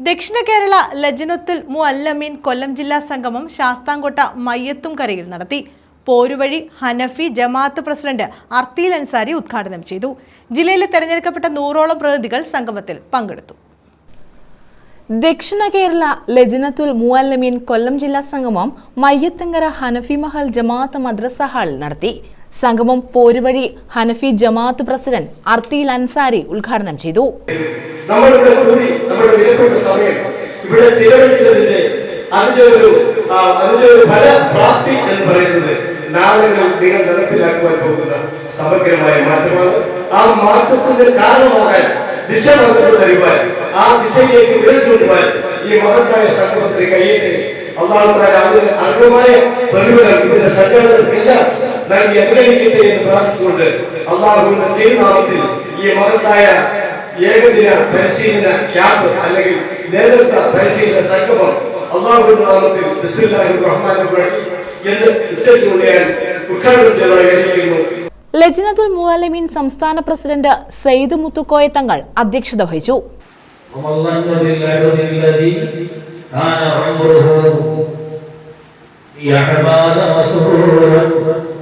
ദക്ഷിണ കേരള ലജനത്തുൽ മുഅല്ലമീൻ കൊല്ലം ജില്ലാ സംഗമം ശാസ്താംകോട്ട മയ്യത്തും കരയിൽ നടത്തി. പോരുവഴി ഹനഫി ജമാഅത്ത് പ്രസിഡന്റ് അർത്തീൽ അൻസാരി ഉദ്ഘാടനം ചെയ്തു. ജില്ലയിലെ തെരഞ്ഞെടുക്കപ്പെട്ട നൂറോളം പ്രതിനിധികൾ സംഗമത്തിൽ പങ്കെടുത്തു. ദക്ഷിണ കേരള ലജനത്തുൽ മുഅല്ലമീൻ കൊല്ലം ജില്ലാ സംഗമം മയ്യത്തങ്കര ഹനഫി മഹൽ ജമാഅത്ത് മദ്രസ ഹാളിൽ നടത്തി. സംഗമം പോരുവഴി ഹനഫി ജമാഅത്ത് പ്രസിഡന്റ് അർത്തിൽ അൻസാരി ഉദ്ഘാടനം ചെയ്തു. നമ്മളിവിടെ കൂടി നമ്മുടെ സമയം ഇവിടെ ഒരു എന്ന് നാളെ പോകുന്ന സമഗ്രമായ മാറ്റമാണ്. ആ മാറ്റത്തിന്റെ ആ ഈ മഹത്തായ സംഗമത്തിന് കഴിയട്ടെ. അള്ളാഹു അർഹമായ പ്രതിഫലം ഇതിന്റെ സംഘടനകൾക്കെല്ലാം നൽകി അനുഗ്രഹിക്കട്ടെ എന്ന് പ്രാർത്ഥിച്ചുകൊണ്ട് അള്ളാഹുവിന്റെ തിരുനാമത്തിൽ ഈ മഹത്തായ ഏകദിന പരിശീലന ക്യാമ്പ് അല്ലെങ്കിൽ നേതൃത്വ പരിശീലന സംഗമം അള്ളാഹുവിന്റെ നാമത്തിൽ ബിസ്മില്ലാഹിർ റഹ്മാനിർ റഹീം എന്ന് ഉച്ചരിച്ചുകൊണ്ട് ഞാൻ ഉദ്ഘാടനം ചെയ്തതായി അറിയിക്കുന്നു. ലജനത്തുൽ മുഅല്ലമീൻ സംസ്ഥാന പ്രസിഡന്റ് സയ്യിദ് മുത്തുക്കോയ തങ്ങൾ അധ്യക്ഷത വഹിച്ചു. وما الظن بالعبد الذي كان عمره يحمل مسرورا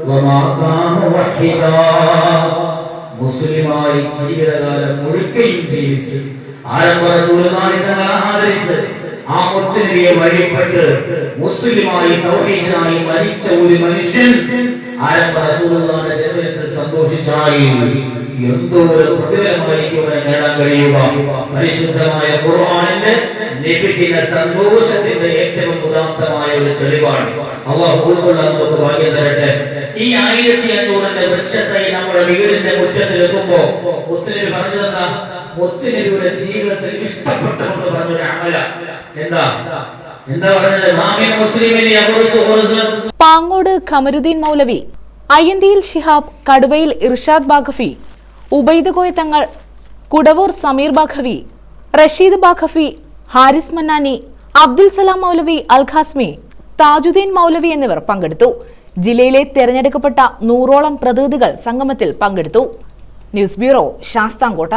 وما كان وحيدا മുസ്ലിമായി ജീവിതകാലം മുഴുക്കയും ജീവിച്ച് ആരംഭ റസൂലുള്ളാഹി തങ്ങൾ ആദരിച്ച് ആ മുത്തുനബിയെ വഴിപ്പെട്ട് മുസ്ലിമായി തൗഹീദിനായി മരിച്ച ഒരു മനുഷ്യൻ ആരംഭ റസൂലുള്ളാഹിന്റെ ജന്മത്തിൽ സന്തോഷിച്ചാൽ എന്തോ ഒരു പ്രതിഫലമായിരിക്കും അവന് നേടാൻ കഴിയുക പരിശുദ്ധമായ ഖുർആനിന്റെ ലഭിക്കുന്ന സന്തോഷത്തിന്റെ ഏറ്റവും ഉദാത്തമായ ഒരു തെളിവാണ്. അള്ളാഹു നമുക്ക് ഭാഗ്യം തരട്ടെ. ഈ ആയിരത്തി അഞ്ഞൂറിന്റെ വൃക്ഷത്തെ നമ്മുടെ വീടിന്റെ മുറ്റത്ത് വെക്കുമ്പോ മുത്തുനബി തന്ന മുത്തുനബിയുടെ ജീവിതത്തിൽ ഇഷ്ടപ്പെട്ടുകൊണ്ട് പറഞ്ഞൊരു അമല. എന്താ? എന്താ പറഞ്ഞത്? മാമിൻ മുസ്ലിമിനെ പാങ്ങോട് ഖമരുദ്ദീൻ മൗലവി അയ്യന്തിയിൽ ഷിഹാബ് കടുവയിൽ ഇർഷാദ് ബാഖഫി ഉബൈദ് കോയ തങ്ങൾ കുടവൂർ സമീർ ബാഖവി റഷീദ് ബാഖഫി ഹാരിസ് മന്നാനി അബ്ദുൽ സലാം മൗലവി അൽഖാസ്മി താജുദ്ദീൻ മൗലവി എന്നിവർ പങ്കെടുത്തു. ജില്ലയിലെ തെരഞ്ഞെടുക്കപ്പെട്ട നൂറോളം പ്രതിനിധികൾ സംഗമത്തിൽ പങ്കെടുത്തു. News bureau Sasthamkotta.